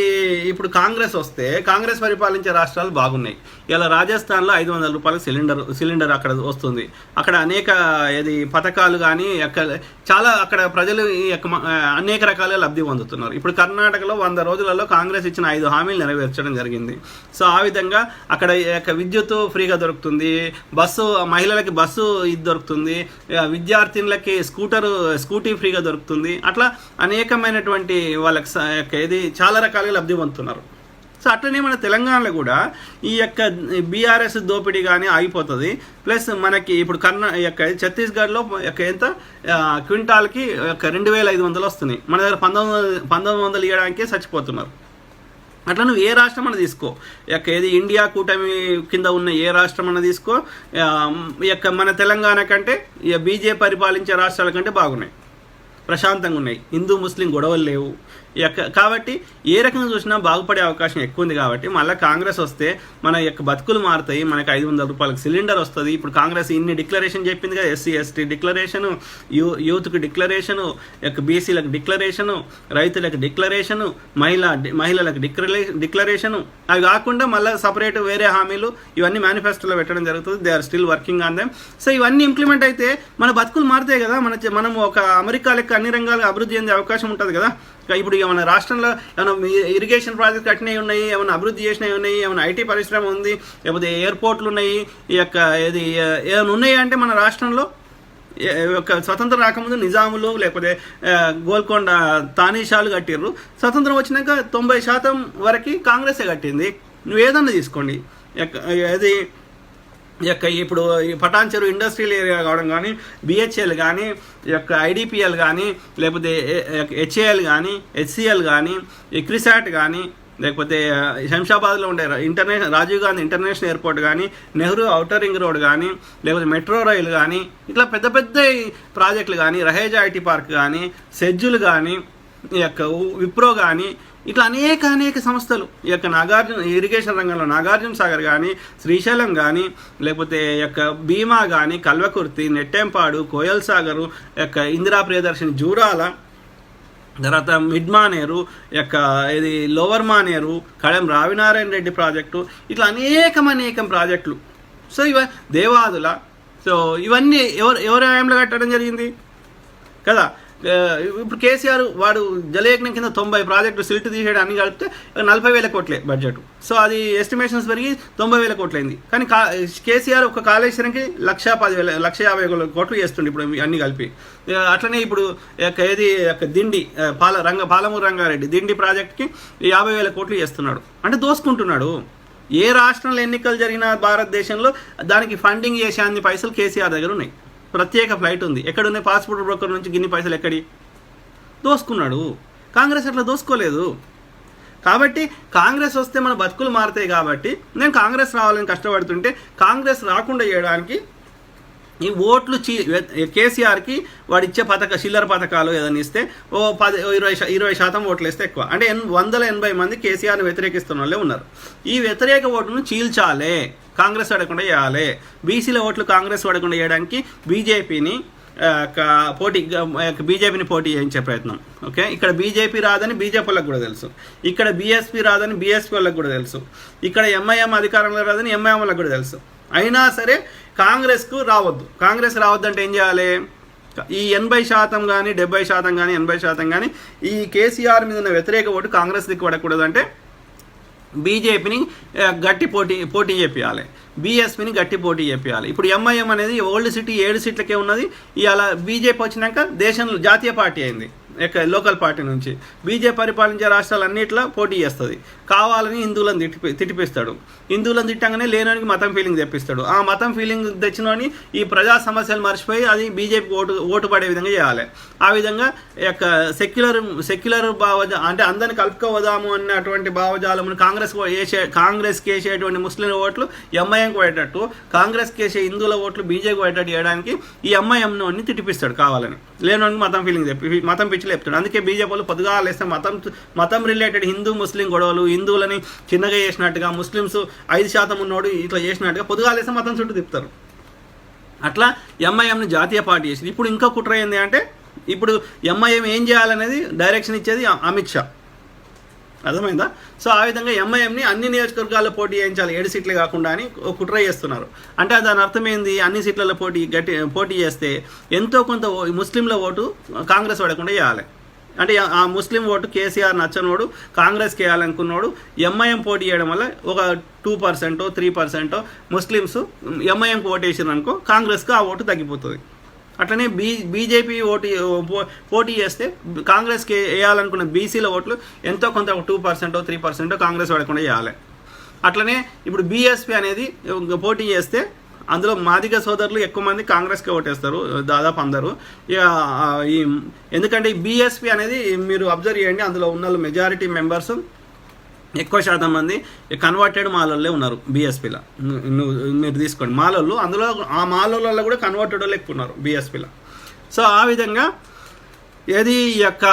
ఇప్పుడు కాంగ్రెస్ వస్తే కాంగ్రెస్ పరిపాలించే రాష్ట్రాలు బాగున్నాయి. ఇలా రాజస్థాన్లో ఐదు వందల రూపాయల సిలిండర్ సిలిండర్ అక్కడ వస్తుంది. అక్కడ అనేక ఏది పథకాలు కానీ అక్కడ చాలా అక్కడ ప్రజలు ఈ యొక్క అనేక రకాల లబ్ధి పొందుతున్నారు. ఇప్పుడు కర్ణాటకలో వంద రోజులలో కాంగ్రెస్ ఇచ్చిన ఐదు హామీలు నెరవేర్చడం జరిగింది. సో ఆ విధంగా అక్కడ ఈ యొక్క విద్యుత్ ఫ్రీగా దొరుకుతుంది. బస్సు మహిళలకి బస్సు ఇది దొరుకుతుంది. విద్యార్థినులకి స్కూటర్ స్కూటీ ఫ్రీగా దొరుకుతుంది. అట్లా అనేకమైనటువంటి వాళ్ళకి యొక్క ఇది చాలా రకాలుగా లబ్ధి పొందుతున్నారు. సో అట్లనే మన తెలంగాణలో కూడా ఈ యొక్క బీఆర్ఎస్ దోపిడీ కానీ ఆగిపోతుంది. ప్లస్ మనకి ఇప్పుడు కర్ణా యొక్క ఛత్తీస్గఢ్లో యొక్క ఎంత? క్వింటాల్కి ఒక రెండు వేల ఐదు వందలు వస్తున్నాయి. మన దగ్గర పంతొమ్మిది వందల పంతొమ్మిది వందలు ఇవ్వడానికే చచ్చిపోతున్నారు. అట్లా నువ్వు ఏ రాష్ట్రం అన్న తీసుకో. యొక్క ఏది ఇండియా కూటమి కింద ఉన్న ఏ రాష్ట్రం అన్న తీసుకో. ఈ యొక్క మన తెలంగాణ కంటే ఇక బీజేపీ పరిపాలించే రాష్ట్రాల కంటే బాగున్నాయి. ప్రశాంతంగా ఉన్నాయి. హిందూ ముస్లిం గొడవలు లేవు. కాబట్టి ఏ రకంగా చూసినా బాగుపడే అవకాశం ఎక్కువ ఉంది కాబట్టి మళ్ళీ కాంగ్రెస్ వస్తే మన యొక్క బతుకులు మారుతాయి. మనకి ఐదు వందల రూపాయలకు సిలిండర్ వస్తుంది. ఇప్పుడు కాంగ్రెస్ ఇన్ని డిక్లరేషన్ చెప్పింది కదా ఎస్సీ ఎస్టీ డిక్లరేషను యూ యూత్కి డిక్లరేషను యొక్క బీసీలకు డిక్లరేషను రైతులకు డిక్లరేషను మహిళ మహిళలకు డిక్లరే డిక్లరేషను. అవి కాకుండా మళ్ళీ సపరేట్ వేరే హామీలు ఇవన్నీ మేనిఫెస్టోలో పెట్టడం జరుగుతుంది. They are still working on them so ఇవన్నీ ఇంప్లిమెంట్ అయితే మన బతుకులు మారుతాయి కదా. మన మనం ఒక అమెరికా లెక్క అన్ని రంగాలు అభివృద్ధి చెందే అవకాశం ఉంటుంది కదా. ఇప్పుడు ఏమైనా రాష్ట్రంలో ఏమైనా ఇరిగేషన్ ప్రాజెక్ట్ కట్టినవి ఉన్నాయి ఏమైనా అభివృద్ధి చేసినవి ఉన్నాయి ఏమైనా ఐటీ పరిశ్రమ ఉంది లేకపోతే ఎయిర్పోర్ట్లు ఉన్నాయి ఈ యొక్క ఏది ఏమైనా ఉన్నాయి అంటే మన రాష్ట్రంలో? ఒక స్వతంత్రం రాకముందు నిజాములు లేకపోతే గోల్కొండ తానీషాలు కట్టిర్రు. స్వతంత్రం వచ్చినాక తొంభై శాతం వరకు కాంగ్రెసే కట్టింది. నువ్వు ఏదన్నా తీసుకోండి అది యొక్క ఇప్పుడు ఈ పటాన్ చెరువు ఇండస్ట్రియల్ ఏరియా కావడం కానీ బిహెచ్ఎల్ కానీ ఈ యొక్క ఐడిపిఎల్ కానీ లేకపోతే హెచ్ఏఎల్ కానీ హెచ్సిఎల్ కానీ ఎక్రిసాట్ కానీ లేకపోతే శంషాబాద్లో ఉండే international Rajiv Gandhi international airport కానీ నెహ్రూ ఔటర్ రింగ్ రోడ్ కానీ లేకపోతే మెట్రో రైలు కానీ ఇట్లా పెద్ద పెద్ద ప్రాజెక్టులు కానీ రహేజా ఐటీ పార్క్ కానీ సెజ్జులు కానీ ఈ యొక్క విప్రో కానీ ఇట్లా అనేక అనేక సంస్థలు. ఈ యొక్క నాగార్జున ఇరిగేషన్ రంగంలో నాగార్జున సాగర్ కానీ శ్రీశైలం కానీ లేకపోతే యొక్క భీమా కానీ కల్వకుర్తి నెట్టెంపాడు కోయల్ సాగరు యొక్క ఇందిరా ప్రియదర్శిని జూరాల తర్వాత మిడ్ మానేరు యొక్క ఇది లోవర్ మానేరు కళం రావినారాయణ రెడ్డి ప్రాజెక్టు ఇట్లా అనేకం అనేకం ప్రాజెక్టులు. సో ఇవ దేవాదుల సో ఇవన్నీ ఎవరు ఎవరి హయాంలో కట్టడం జరిగింది? కదా? ఇప్పుడు కేసీఆర్ వాడు జలయజ్ఞం కింద తొంభై ప్రాజెక్టు సిల్ట్ తీసేయడం అన్ని కలిపితే నలభై వేల కోట్లే బడ్జెట్ సో అది ఎస్టిమేషన్స్ పెరిగి తొంభై వేల కోట్లయింది కానీ కా కేసీఆర్ ఒక కాళేశ్వరంకి లక్ష పదివేల లక్ష యాభై కోట్లు చేస్తుండే ఇప్పుడు అన్ని కలిపి. అట్లనే ఇప్పుడు యొక్క ఏది యొక్క దిండి పాల రంగ పాలమూరు రంగారెడ్డి దిండి ప్రాజెక్ట్కి యాభై వేల కోట్లు చేస్తున్నాడు. అంటే దోసుకుంటున్నాడు. ఏ రాష్ట్రంలో ఎన్నికలు జరిగినా భారతదేశంలో దానికి ఫండింగ్ చేసే అన్ని పైసలు కేసీఆర్ దగ్గర ఉన్నాయి. ప్రత్యేక ఫ్లైట్ ఉంది. ఎక్కడున్నాయి పాస్పోర్ట్ బ్రోకర్ నుంచి గిన్ని పైసలు ఎక్కడి? దోసుకున్నాడు. కాంగ్రెస్ అట్లా దోసుకోలేదు. కాబట్టి కాంగ్రెస్ వస్తే మన బతుకులు మారుతాయి కాబట్టి నేను కాంగ్రెస్ రావాలని కష్టపడుతుంటే కాంగ్రెస్ రాకుండా చేయడానికి ఈ ఓట్లు చీ కేసీఆర్కి వాడు ఇచ్చే పథక చిల్లర పథకాలు ఏదైనా ఇస్తే ఓ పది ఇరవై శా- ఇరవై శాతం ఓట్లు వేస్తే ఎక్కువ. అంటే ఎన్ వందల ఎనభై మంది కేసీఆర్ని వ్యతిరేకిస్తున్న వాళ్ళే ఉన్నారు. ఈ వ్యతిరేక ఓటును చీల్చాలే. కాంగ్రెస్ పడకుండా చేయాలి. బీసీల ఓట్లు కాంగ్రెస్ పడకుండా చేయడానికి బీజేపీని పోటీ బీజేపీని పోటీ చేయించే ప్రయత్నం. ఓకే? ఇక్కడ బీజేపీ రాదని బీజేపీ వాళ్ళకి కూడా తెలుసు. ఇక్కడ బీఎస్పీ రాదని బీఎస్పీ వాళ్ళకి కూడా తెలుసు. ఇక్కడ ఎంఐఎం అధికారంలో రాదని ఎంఐఎం వాళ్ళకి కూడా తెలుసు. అయినా సరే కాంగ్రెస్కు రావద్దు. కాంగ్రెస్ రావద్దు అంటే ఏం చేయాలి? ఈ ఎనభై శాతం కానీ డెబ్బై శాతం కానీ ఎనభై శాతం కానీ ఈ కేసీఆర్ మీద ఉన్న వ్యతిరేక ఓటు కాంగ్రెస్ దిక్కు పడకూడదు అంటే బీజేపీని గట్టి పోటీ పోటీ చేపియాలి. బీఎస్పీని గట్టి పోటీ చేపియాలి. ఇప్పుడు ఎంఐఎం అనేది ఓల్డ్ సిటీ ఏడు సీట్లకే ఉన్నది. ఇవాళ బీజేపీ వచ్చినాక దేశంలో జాతీయ పార్టీ అయింది. లోకల్ పార్టీ నుంచి. బీజేపీ పరిపాలించే రాష్ట్రాలన్నిట్లో పోటీ చేస్తుంది. కావాలని హిందువులను తిట్టి తిట్టిపిస్తాడు. హిందువులను తిట్టంగానే లేనోనికి మతం ఫీలింగ్ తెప్పిస్తాడు. ఆ మతం ఫీలింగ్ తెచ్చినోని ఈ ప్రజా సమస్యలు మర్చిపోయి అది బీజేపీ ఓటు ఓటు పడే విధంగా చేయాలి. ఆ విధంగా యొక్క సెక్యులర్ సెక్యులర్ భావజా అంటే అందరిని కలుపుకోవదాము అన్నటువంటి భావజాలమును కాంగ్రెస్ వేసే కాంగ్రెస్కి వేసేటువంటి ముస్లిం ఓట్లు ఎంఐఎంకి పడేటట్టు కాంగ్రెస్కి వేసే హిందువుల ఓట్లు బీజేపీ పడేటట్టు చేయడానికి ఈ ఎంఐఎంను అన్ని తిట్టిపిస్తాడు కావాలని. లేనోనికి మతం ఫీలింగ్ తెప్పి మతం పిచ్చి లేపుతాడు. అందుకే బీజేపీ వాళ్ళు పొద్దుగా లేస్తే మతం మతం రిలేటెడ్ హిందూ ముస్లిం గొడవలు హిందువులని చిన్నగా చేసినట్టుగా ముస్లిమ్స్ ఐదు శాతం ఉన్నోడు ఇట్లా చేసినట్టుగా పొద్దుగా లేస్తే మతం చుట్టూ తిప్పుతారు. అట్లా ఎంఐఎంని జాతీయ పార్టీ చేసింది. ఇప్పుడు ఇంకా కుట్ర ఏంటి అంటే ఇప్పుడు ఎంఐఎం ఏం చేయాలనేది డైరెక్షన్ ఇచ్చేది అమిత్ షా. అర్థమైందా? సో ఆ విధంగా ఎంఐఎంని అన్ని నియోజకవర్గాల్లో పోటీ చేయించాలి. ఏడు సీట్లు కాకుండా అని ఒక కుట్ర చేస్తున్నారు. అంటే దాని అర్థం ఏంది? అన్ని సీట్లలో పోటీ గట్టి పోటీ చేస్తే ఎంతో కొంత ఓ- ముస్లింల ఓటు కాంగ్రెస్ పడకుండా చేయాలి. అంటే ఆ ముస్లిం ఓటు కేసీఆర్ నచ్చనోడు కాంగ్రెస్కి వేయాలనుకున్నోడు ఎంఐఎం పోటీ చేయడం వల్ల ఒక టూ పర్సెంటో త్రీ పర్సెంటో ముస్లిమ్స్ ఎంఐఎంకి ఓటు వేసారు అనుకో కాంగ్రెస్కి ఆ ఓటు తగ్గిపోతుంది. అట్లనే బీ బీజేపీ ఓటు పోటీ చేస్తే కాంగ్రెస్కి వేయాలనుకున్న బీసీల ఓట్లు ఎంతో కొంత ఒక టూ పర్సెంటో త్రీ పర్సెంటో కాంగ్రెస్ పడకుండా వేయాలి. అట్లనే ఇప్పుడు బీఎస్పీ అనేది పోటీ చేస్తే అందులో మాదిగ సోదరులు ఎక్కువ మంది కాంగ్రెస్కి ఓటేస్తారు దాదాపు అందరూ. ఈ ఎందుకంటే ఈ బీఎస్పీ అనేది మీరు అబ్జర్వ్ చేయండి అందులో ఉన్న మెజారిటీ మెంబర్స్ ఎక్కువ శాతం మంది కన్వర్టెడ్ మాలల్లే ఉన్నారు బీఎస్పీలో మీరు తీసుకోండి. మాలల్లో అందులో ఆ మాలల్లో కూడా కన్వర్టెడ్ వాళ్ళు ఎక్కువ ఉన్నారు బీఎస్పీలో సో ఆ విధంగా ఏది ఈ యొక్క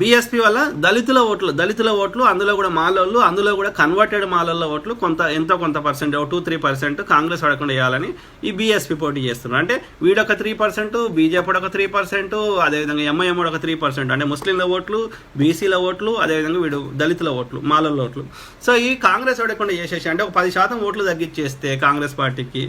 బీఎస్పీ వల్ల దళితుల ఓట్లు దళితుల ఓట్లు అందులో కూడా మాలోళ్ళు అందులో కూడా కన్వర్టెడ్ మాలల్లో ఓట్లు కొంత ఎంతో కొంత percent two three percent Congress పడకుండా వేయాలని ఈ బీఎస్పీ పోటీ చేస్తున్నారు. అంటే వీడొక త్రీ పర్సెంట్ బీజేపీ ఒక త్రీ పర్సెంట్ అదేవిధంగా ఎంఐఎం ఒక త్రీ పర్సెంట్ అంటే ముస్లింల ఓట్లు బీసీల ఓట్లు అదేవిధంగా వీడు దళితుల ఓట్లు మాలల ఓట్లు. సో ఈ కాంగ్రెస్ పడకుండా చేసేసి అంటే ఒక పది శాతం ఓట్లు తగ్గించేస్తే కాంగ్రెస్ పార్టీకి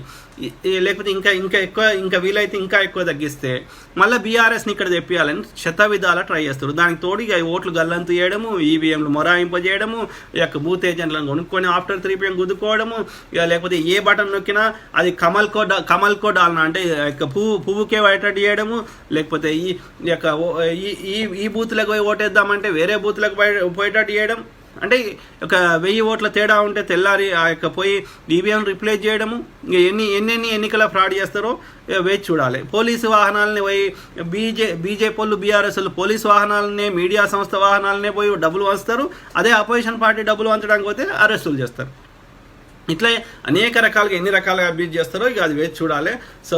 లేకపోతే ఇంకా ఇంకా ఎక్కువ ఇంకా వీలైతే ఇంకా ఎక్కువ తగ్గిస్తే మళ్ళీ బీఆర్ఎస్ని ఇక్కడ తెప్పియాలని శత ట్రై చేస్తారు. దానికి తోడు ఇక ఓట్లు గల్లంతు చేయడము ఈవీఎంలు మొరాయింపజేయడము ఈ యొక్క బూత్ ఏజెంట్లను కొనుక్కొని ఆఫ్టర్ త్రీ పిఎం గుద్దుకోవడము ఇక లేకపోతే ఏ బటన్ నొక్కినా అది కమల్ కో కమల్ కో డాల్నా అంటే యొక్క పువ్వు పువ్వుకే వైటట్ చేయడము లేకపోతే ఈ యొక్క ఓ- ఈ ఈ ఈ బూత్లకు పోయి ఓటేద్దామంటే వేరే బూత్లకు పోయి పోయేటట్టు చేయడం అంటే ఒక వెయ్యి ఓట్ల తేడా ఉంటే తెల్లారి ఆ యొక్క పోయి ఈవీఎం రిప్లేస్ చేయడము ఎన్ని ఎన్నెన్ని ఎన్నికల ఫ్రాడ్ చేస్తారో వేచి చూడాలి. పోలీసు వాహనాలని పోయి బీజే బీజేపీ వాళ్ళు బీఆర్ఎస్ పోలీసు వాహనాలనే మీడియా సంస్థ వాహనాలనే పోయి డబ్బులు వంచుతారు అదే అపోజిషన్ పార్టీ డబ్బులు వంచడానికి పోతే అరెస్టులు చేస్తారు. ఇట్లా అనేక రకాలుగా ఎన్ని రకాలుగా అబ్యూజ్ చేస్తారో ఇక అది వేచి చూడాలి. సో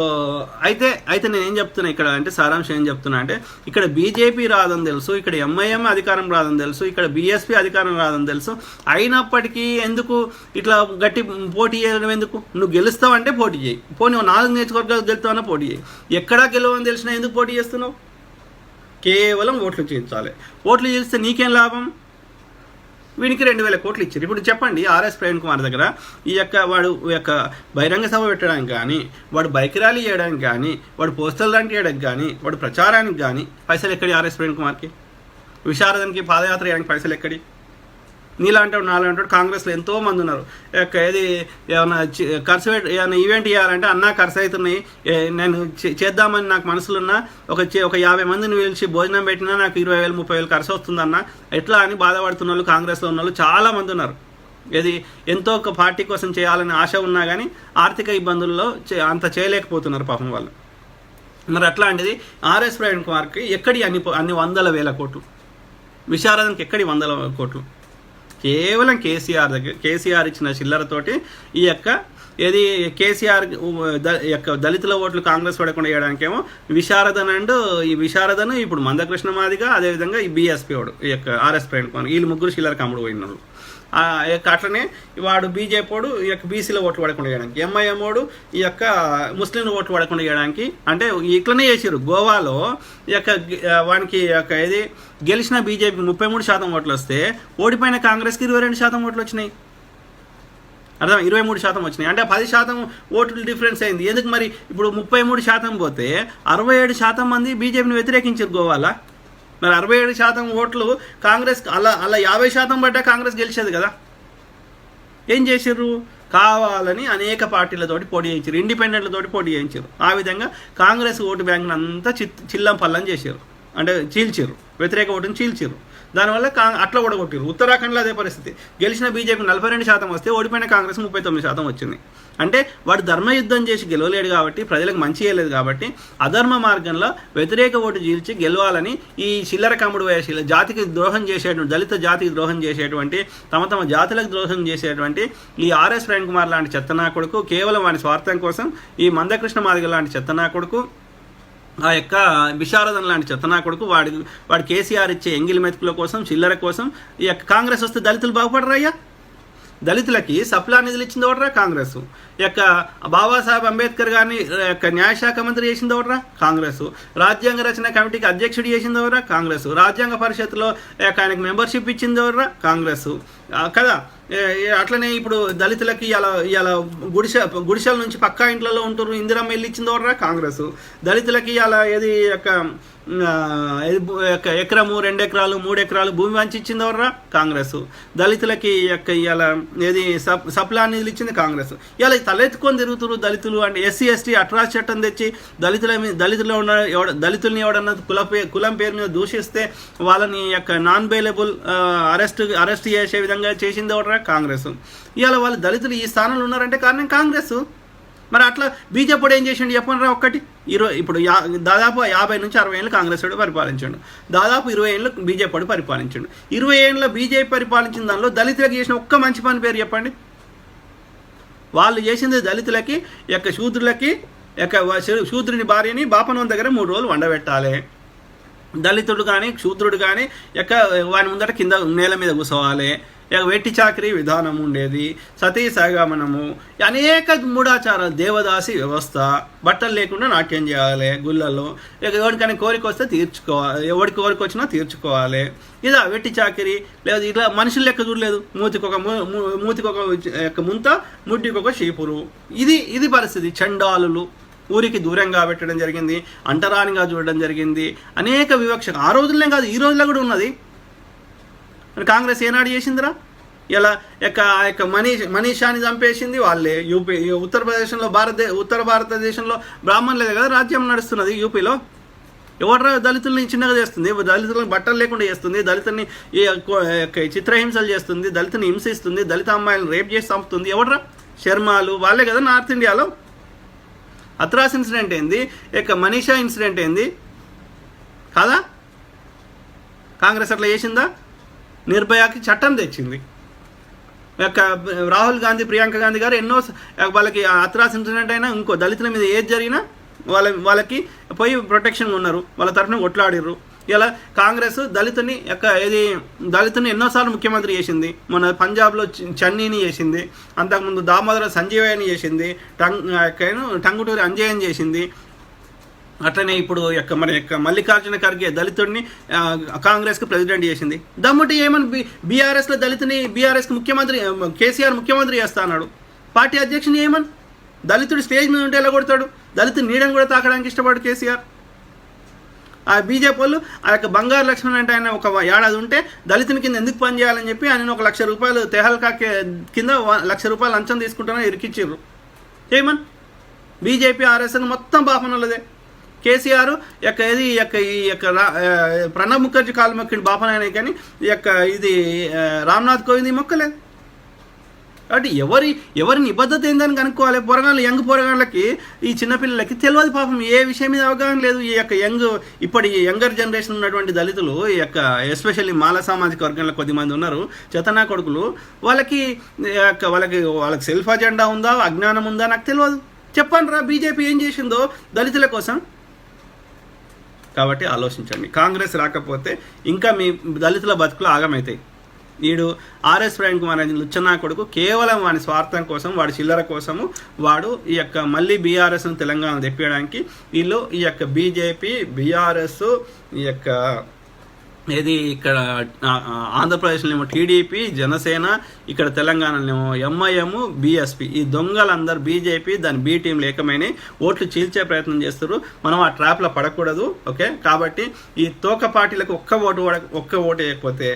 అయితే అయితే నేను ఏం చెప్తున్నా ఇక్కడ అంటే సారాంశం ఏం చెప్తున్నా అంటే ఇక్కడ బీజేపీ రాదని తెలుసు ఇక్కడ ఎంఐఎం అధికారం రాదని తెలుసు ఇక్కడ బీఎస్పీ అధికారం రాదని తెలుసు. అయినప్పటికీ ఎందుకు ఇట్లా గట్టి పోటీ చేయడం ఎందుకు? నువ్వు గెలుస్తావంటే పోటీ చేయి. పోనీ నాలుగు నియోజకవర్గాలు గెలుస్తావన్నా పోటీ చేయి. ఎక్కడా గెలవని తెలిసినా ఎందుకు పోటీ చేస్తున్నావు? కేవలం ఓట్లు చేయించాలి. ఓట్లు చేస్తే నీకేం లాభం? వీనికి రెండు వేల కోట్లు ఇచ్చారు. ఇప్పుడు చెప్పండి ఆర్ఎస్ ప్రవీణ్ కుమార్ దగ్గర ఈ యొక్క వాడు ఈ యొక్క బహిరంగ సభ పెట్టడానికి కానీ వాడు బైక్ ర్యాలీ చేయడానికి కానీ వాడు పోస్టల్ లాంటి చేయడానికి కానీ వాడు ప్రచారానికి కానీ పైసలు ఎక్కడి ఆర్ఎస్ ప్రవీణ్ కుమార్కి? విశారదనికి పాదయాత్ర చేయడానికి పైసలు ఎక్కడి? నీలాంటి నాలాంటి కాంగ్రెస్లో ఎంతో మంది ఉన్నారు. యొక్క ఏది ఏమైనా ఖర్చు ఏమైనా ఈవెంట్ చేయాలంటే అన్నా ఖర్చు అవుతున్నాయి నేను చే- చేద్దామని నాకు మనసులున్నా ఒక చే- ఒక యాభై మందిని పిలిచి భోజనం పెట్టినా నాకు ఇరవై వేలు ముప్పై వేలు ఖర్చు వస్తుందన్న ఎట్లా అని బాధపడుతున్న వాళ్ళు కాంగ్రెస్లో ఉన్న వాళ్ళు చాలా మంది ఉన్నారు. ఇది ఎంతో ఒక పార్టీ కోసం చేయాలని ఆశ ఉన్నా కానీ ఆర్థిక ఇబ్బందుల్లో చే- అంత చేయలేకపోతున్నారు పాపం వాళ్ళు. మరి అట్లాంటిది ఆర్ఎస్ ప్రవీణ్ కుమార్కి ఎక్కడి అన్ని అన్ని వందల వేల కోట్లు. విశారదనికి ఎక్కడి వందల కోట్లు? కేవలం కేసీఆర్ దగ్గర కేసీఆర్ ఇచ్చిన చిల్లరతోటి ఈ యొక్క ఏది కేసీఆర్ ద- యొక్క దళితుల ఓట్లు కాంగ్రెస్ పడకుండా చేయడానికేమో విశారదన్ అండ్ ఈ విశారదను ఇప్పుడు మందకృష్ణ మాదిగా అదేవిధంగా ఈ బీఎస్పీ వాడు ఈ యొక్క ఆర్ఎస్ ప్రవీణ్ కుమార్ వీళ్ళు ముగ్గురు చిల్లర కమ్ముడు పోయిన ఆ యొక్క అట్లనే వాడు బీజేపీ వాడు ఈ యొక్క బీసీలో ఓట్లు పడకుండా చేయడానికి ఎంఐఎం వాడు ఈ యొక్క ముస్లింలు ఓట్లు పడకుండా చేయడానికి అంటే ఇట్లనే చేసారు గోవాలో ఈ యొక్క వానికి యొక్క ఏది గెలిచిన బీజేపీకి ముప్పై మూడు శాతం ఓట్లు వస్తే ఓడిపోయిన కాంగ్రెస్కి ఇరవై రెండు శాతం ఓట్లు వచ్చినాయి. అర్థం? ఇరవై మూడు శాతం వచ్చినాయి. అంటే పది శాతం ఓట్లు డిఫరెన్స్ అయింది. ఎందుకు మరి? ఇప్పుడు ముప్పై మూడు శాతం పోతే అరవై ఏడు శాతం మంది బీజేపీని వ్యతిరేకించారు గోవాలా. మరి అరవై ఏడు శాతం ఓట్లు కాంగ్రెస్ అలా అలా యాభై శాతం పడ్డా కాంగ్రెస్ గెలిచేది కదా. ఏం చేసిర్రు? కావాలని అనేక పార్టీలతోటి పోటీ చేయించారు. ఇండిపెండెంట్లతోటి పోటీ చేయించారు. ఆ విధంగా కాంగ్రెస్ ఓటు బ్యాంకును అంతా చిత్ చిల్లం పల్లం చేశారు అంటే చీల్చారు వ్యతిరేక ఓటుని చీల్చారు దానివల్ల కా అట్లా కూడా ఉత్తరాఖండ్లో అదే పరిస్థితి. గెలిచిన బీజేపీ నలభై రెండు శాతం వస్తే ఓడిపోయిన కాంగ్రెస్ ముప్పై తొమ్మిది శాతం వచ్చింది. అంటే వాడు ధర్మయుద్ధం చేసి గెలవలేడు కాబట్టి ప్రజలకు మంచి చేయలేదు కాబట్టి అధర్మ మార్గంలో వ్యతిరేక ఓటు చీల్చి గెలవాలని ఈ చిల్లర కమ్ముడు వేసి జాతికి ద్రోహం చేసేటువంటి దళిత జాతికి ద్రోహం చేసేటువంటి తమ తమ జాతులకు ద్రోహం చేసేటువంటి ఈ ఆర్ఎస్ ప్రేమ్ కుమార్ లాంటి చెత్తనా కొడుకు కేవలం వాని స్వార్థం కోసం ఈ మందకృష్ణ మాదిగ లాంటి చెత్తనా కొడుకు ఆ యొక్క విశారదన్ లాంటి చెత్తనా కొడుకు వాడి వాడు కేసీఆర్ ఇచ్చే ఎంగిలి మెతుకుల కోసం చిల్లర కోసం ఈ యొక్క కాంగ్రెస్ వస్తే దళితులు బాగుపడరయ్యా దళితులకి సప్లా నిధులు ఇచ్చింది ఒకట్రా కాంగ్రెస్? యొక్క బాబాసాహెబ్ అంబేద్కర్ గారిని యొక్క న్యాయశాఖ మంత్రి చేసింది ఒకట్రా కాంగ్రెస్? రాజ్యాంగ రచన కమిటీకి అధ్యక్షుడు చేసింది ఎవరా కాంగ్రెస్? రాజ్యాంగ పరిషత్లో యొక్క ఆయనకు మెంబర్షిప్ ఇచ్చింది ఎవరా కాంగ్రెస్? కదా? అట్లనే ఇప్పుడు దళితులకి ఇలా ఇలా గుడిసె గుడిసెల నుంచి పక్కా ఇంట్లలో ఉంటున్నారు. ఇందిరమ్మ ఇల్లు ఇచ్చింది కాంగ్రెస్? దళితులకి ఇలా ఏది యొక్క ఎకరము రెండు ఎకరాలు మూడు ఎకరాలు భూమి వంచి ఎవర్రా? కాంగ్రెస్. దళితులకి యొక్క ఇలా ఏది సప్ సప్లా నిధులు ఇచ్చింది కాంగ్రెస్. ఇలా తలెత్తుకొని తిరుగుతురు దళితులు అంటే ఎస్సీ ఎస్టీ అట్రాస్ చట్టం తెచ్చి దళితుల మీద దళితులు ఉన్న ఎవడ దళితుల్ని ఎవడన్నా కుల కులం పేరు మీద దూషిస్తే వాళ్ళని యొక్క నాన్ బెయిలబుల్ అరెస్ట్ అరెస్ట్ చేసే విధంగా చేసింది ఎవడరా కాంగ్రెస్. ఇవాళ వాళ్ళు దళితులు ఈ స్థానంలో ఉన్నారంటే కారణం కాంగ్రెస్. మరి అట్లా బీజేపీ ఏం చేసిండు? చెప్పనరా ఒక్కటి. ఇరవై ఇప్పుడు యా దాదాపు యాభై నుంచి అరవై ఏళ్ళు కాంగ్రెస్ వాడు పరిపాలించాడు. దాదాపు ఇరవై ఏళ్ళు బీజేపీ వాడు పరిపాలించాడు. ఇరవై ఏళ్ళలో బీజేపీ పరిపాలించిన దానిలో దళితులకు చేసిన ఒక్క మంచి పని పేరు చెప్పండి. వాళ్ళు చేసింది దళితులకి యొక్క శూద్రులకి యొక్క వ- శూద్రుని భార్యని బాపనం దగ్గర మూడు రోజులు వండబెట్టాలి. దళితుడు కానీ శూద్రుడు కానీ ఎక్క వాని ముందట కింద నేల మీద కూర్చోవాలి ఇక వెట్టి చాకరీ విధానం ఉండేది సతీ అనేక మూఢాచారాలు దేవదాసి వ్యవస్థ బట్టలు లేకుండా నాట్యం చేయాలి గుళ్ళల్లో. ఇక ఎవరికైనా కోరిక వస్తే తీర్చుకోవాలి ఎవరికి కోరిక వచ్చినా తీర్చుకోవాలి. ఇదా వెట్టి చాకరీ లేదా ఇట్లా మనుషులు లెక్క చూడలేదు. మూతికి ఒక మూతికి ఒక యొక్క ముంత ముడ్డికి ఒక చీపురు. ఇది ఇది పరిస్థితి. చండాలులు ఊరికి దూరంగా పెట్టడం జరిగింది అంటరానిగా చూడడం జరిగింది. అనేక వివక్ష ఆ రోజుల్లో కాదు ఈ రోజుల్లో కూడా ఉన్నది. మరి కాంగ్రెస్ ఏనాడు చేసిందిరా? ఇలా యొక్క ఆ యొక్క మనీష్ మనీషాని చంపేసింది వాళ్ళే. యూపీ ఉత్తరప్రదేశ్లో భారత ఉత్తర భారతదేశంలో బ్రాహ్మణులే కదా రాజ్యం నడుస్తున్నది యూపీలో? ఎవడరా దళితుల్ని చిన్నగా చేస్తుంది? దళితులను బట్టలు లేకుండా చేస్తుంది? దళితుల్ని చిత్రహింసలు చేస్తుంది? దళితుని హింసిస్తుంది? దళిత అమ్మాయిలను రేప్ చేసి చంపుతుంది? ఎవడరా శర్మాలు. వాళ్ళే కదా నార్త్ ఇండియాలో? అత్రాస్ ఇన్సిడెంట్ ఏంది? ఇక మనీషా ఇన్సిడెంట్ ఏంది? కాదా? కాంగ్రెస్ అట్లా చేసిందా? నిర్భయాకి చట్టం తెచ్చింది. యొక్క రాహుల్ గాంధీ ప్రియాంక గాంధీ గారు ఎన్నో వాళ్ళకి అత్రాస్ ఇన్సిడెంట్ అయినా ఇంకో దళితుల మీద ఏది జరిగినా వాళ్ళ వాళ్ళకి పోయి ప్రొటెక్షన్ ఉన్నారు. వాళ్ళ తరఫున కొట్లాడిర్రు. ఇలా కాంగ్రెస్ దళితుని యొక్క ఏది దళితుని ఎన్నోసార్లు ముఖ్యమంత్రి చేసింది. మన పంజాబ్లో చన్నీని చేసింది. అంతకుముందు దామోదర సంజీవయ్యని చేసింది. టంగ్ టంగుటూరి అంజయ్యని చేసింది. అట్లనే ఇప్పుడు యొక్క మన యొక్క మల్లికార్జున ఖర్గే దళితుడిని కాంగ్రెస్కి ప్రెసిడెంట్ చేసింది. దమ్ముటి ఏమని బి బీఆర్ఎస్లో దళితుని బీఆర్ఎస్కి ముఖ్యమంత్రి కేసీఆర్ ముఖ్యమంత్రి చేస్తా అన్నాడు. పార్టీ అధ్యక్షుని ఏమని? దళితుడు స్టేజ్ మీద ఉంటే ఎలా కొడతాడు? దళితుడు నీడని కూడా తాకడానికి ఇష్టపడు కేసీఆర్. ఆ బీజేపీ వాళ్ళు ఆ యొక్క బంగారు లక్ష్మణ్ అంటే ఆయన ఒక ఏడాది ఉంటే దళితుని కింద ఎందుకు పని చేయాలని చెప్పి ఆయన ఒక లక్ష రూపాయలు తెహల్కా కే- కింద లక్ష రూపాయలు లంచం తీసుకుంటారని ఇరికిచ్చిర్రు ఏమన్? బీజేపీ ఆర్ఎస్ఎన్ మొత్తం బాపనలదే కేసీఆర్ యొక్క ఇది ఈ యొక్క ఈ యొక్క రా- ప్రణబ్ ముఖర్జీ కాలు మొక్కిండు బాపనైనా కానీ ఈ యొక్క ఇది రామ్నాథ్ కోవింద్ ఈ మొక్కలేదు కాబట్టి ఎవరి ఎవరి నిబద్ధత ఏందని కనుక్కోవాలి. పొరగాళ్ళు యంగ్ పొరగాళ్ళకి ఈ చిన్నపిల్లలకి తెలియదు పాపం. ఏ విషయం మీద అవగాహన లేదు. ఈ యొక్క యంగ్ ఇప్పటి యంగర్ జనరేషన్ ఉన్నటువంటి దళితులు ఈ యొక్క ఎస్పెషల్లీ మాల సామాజిక వర్గంలో కొద్దిమంది ఉన్నారు. చేతనా కొడుకులు వాళ్ళకి యొక్క వాళ్ళకి వాళ్ళకి సెల్ఫ్ అజెండా ఉందా? అజ్ఞానం ఉందా? నాకు తెలియదు చెప్పండి రా బీజేపీ ఏం చేసిందో దళితుల కోసం. కాబట్టి ఆలోచించండి. కాంగ్రెస్ రాకపోతే ఇంకా మీ దళితుల బతుకులు ఆగమవుతాయి వీడు ఆర్ఎస్ ప్రేమ్ కుమార్ అనే లుచ్చనా కొడుకు కేవలం వాని స్వార్థం కోసం వాడి చిల్లర కోసము వాడు ఈ యొక్క మళ్ళీ బీఆర్ఎస్ను తెలంగాణ తెప్పించడానికి వీళ్ళు ఈ యొక్క బీజేపీ బీఆర్ఎస్ ఈ యొక్క ఏది ఇక్కడ ఆంధ్రప్రదేశ్లోనేమో ఆంధ్రప్రదేశ్లో టీడీపీ జనసేన ఇక్కడ తెలంగాణలో ఎంఐఎం బీఎస్పీ. ఈ దొంగలందరూ బీజేపీ దాని బీ టీం లేకమైన ఓట్లు చీల్చే ప్రయత్నం చేస్తారు మనం ఆ ట్రాప్లో పడకూడదు ఓకే? కాబట్టి ఈ తోక పార్టీలకు ఒక్క ఓటు ఒక్క ఓటు వేయకపోతే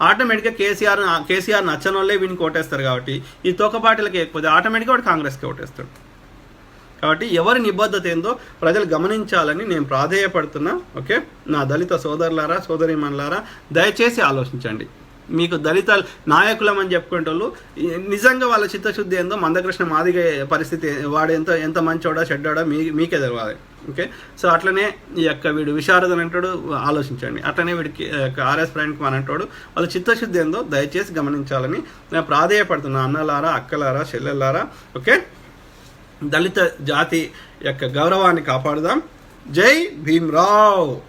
ఆటోమేటిక్గా కేసీఆర్ కేసీఆర్ నచ్చనోళ్ళే వీనికి ఓటేస్తారు కాబట్టి ఈ తోక పార్టీలకు వేయకపోతే ఆటోమేటిక్గా వాడు కాంగ్రెస్కి ఓటేస్తాడు కాబట్టి ఎవరి నిబద్ధత ఏందో ప్రజలు గమనించాలని నేను ప్రాధేయపడుతున్నా ఓకే? నా దళిత సోదరులారా సోదరిమణులారా దయచేసి ఆలోచించండి. మీకు దళిత నాయకులం అని చెప్పుకునేటోళ్ళు నిజంగా వాళ్ళ చిత్తశుద్ధి ఏందో మందకృష్ణ మాదిగ పరిస్థితి వాడు ఎంత ఎంత మంచోడా చెడ్డాడా మీ మీకే తెలియాలి ఓకే? సో అట్లనే ఈ యొక్క వీడు విశారదన్ అంటాడు ఆలోచించండి. అట్లనే వీడికి ఆర్ఎస్ ప్రవీణ్ కుమార్ అంటాడు వాళ్ళ చిత్తశుద్ధి ఏందో దయచేసి గమనించాలని నేను ప్రాధేయపడుతున్నా. అన్నలారా అక్కలారా చెల్లెల్లారా ఓకే? దళిత జాతి యొక్క గౌరవాన్ని కాపాడుదాం. జై భీమ్రావ్!